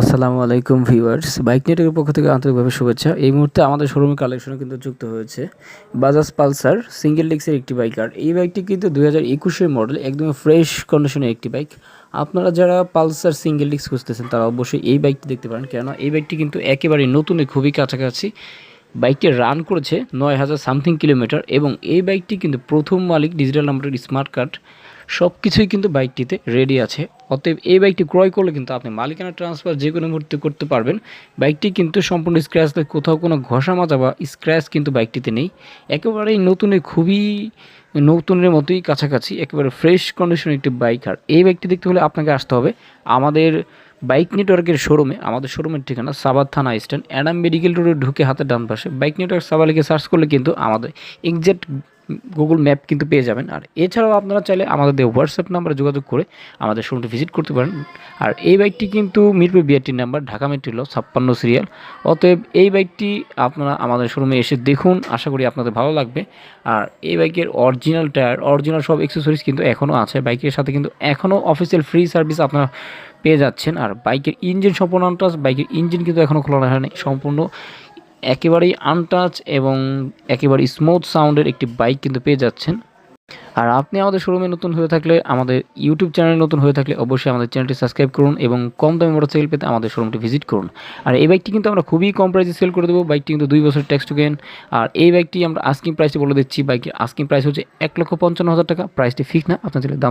আসসালামু আলাইকুম viewers. Bike নেটের পক্ষ থেকে আন্তরিকভাবে শুভেচ্ছা। এই মুহূর্তে আমাদের শোরুমে কালেকশনে কিন্তু যুক্ত হয়েছে। বাজাজ পালসার সিঙ্গেল ডিক্সের একটি বাইক। আর এই বাইকটি কিন্তু দুই হাজার একুশের মডেল একদম ফ্রেশ কন্ডিশনের একটি বাইক। আপনারা যারা পালসার সিঙ্গেল ডিক্স খুঁজতেছেন, তারা অবশ্যই এই বাইকটি দেখতে পারেন। কেননা এই বাইকটি কিন্তু একেবারে নতুন খুবই কাছাকাছি। বাইকটি রান করেছে নয় হাজার সামথিং কিলোমিটার এবং এই বাইকটি কিন্তু প্রথম মালিক ডিজিটাল নাম্বারের স্মার্ট কার্ড সব কিছুই কিন্তু বাইকটিতে রেডি আছে। অতএব এই বাইকটি ক্রয় করলে কিন্তু আপনি মালিকানা ট্রান্সফার যে কোনো মুহূর্তে করতে পারবেন। বাইকটি কিন্তু সম্পূর্ণ স্ক্র্যাচ কোথাও কোনো ঘষা মাজা বা স্ক্র্যাচ কিন্তু বাইকটিতে নেই। একেবারেই নতুনের খুবই নতুনের মতোই কাছাকাছি, একেবারে ফ্রেশ কন্ডিশনের একটি বাইক। আর এই বাইকটি দেখতে হলে আপনাকে আসতে হবে আমাদের বাইক নেটওয়ার্কের শোরুমে, আমাদের শোরুমের ঠিকানা সাবাদ থানা স্ট্যান্ড অ্যাডাম মেডিকেল রোডে ঢুকে হাতের ডান পাশে। বাইক নেটওয়ার্ক সাবালিকে সার্চ করলে কিন্তু আমাদের এক্সাক্ট গুগল ম্যাপ কিন্তু পেয়ে যাবেন। আর এছাড়াও আপনারা চাইলে আমাদের হোয়াটসঅ্যাপ নাম্বারে যোগাযোগ করে আমাদের শোরুমটি ভিজিট করতে পারেন। আর এই বাইকটি কিন্তু মিরপুর বিআরটির নাম্বার, ঢাকা মেট্রিল ছাপ্পান্ন সিরিয়াল। অতএব এই বাইকটি আপনারা আমাদের শোরুমে এসে দেখুন, আশা করি আপনাদের ভালো লাগবে। আর এই বাইকের অরিজিনাল টায়ার, অরিজিনাল সব এক্সেসরিজ কিন্তু এখনও আছে। বাইকের সাথে কিন্তু এখনও অফিসিয়াল ফ্রি সার্ভিস আপনারা পেয়ে যাচ্ছেন। আর বাইকের ইঞ্জিন সম্পূর্ণ আনটাচ বাইকের ইঞ্জিন কিন্তু এখনও খোলা হয়নি, সম্পূর্ণ একেবারেই আনটাচ এবং একেবারে স্মুথ সাউন্ডের একটি বাইক কিন্তু পেয়ে যাচ্ছেন। আর আপনি আমাদের শোরুমে নতুন হয়ে থাকলে, আমাদের ইউটিউব চ্যানেলে নতুন হয়ে থাকলে অবশ্যই আমাদের চ্যানেলটি সাবস্ক্রাইব করুন এবং কম দামে মোটরসাইকেল পেতে আমাদের শোরুমটি ভিজিট করুন। আর এই বাইকটি কিন্তু আমরা খুবই কম প্রাইসে সেল করে দেবো, বাইকটি কিন্তু দুই বছর ট্যাক্স টুকেন আর এই বাইকটি আমরা আস্কিং প্রাইসটি বলে দিচ্ছি, বাইকের আস্কিং প্রাইস হচ্ছে এক লক্ষ পঞ্চান্ন হাজার টাকা প্রাইসটি ফিক্স না, আপনার দাম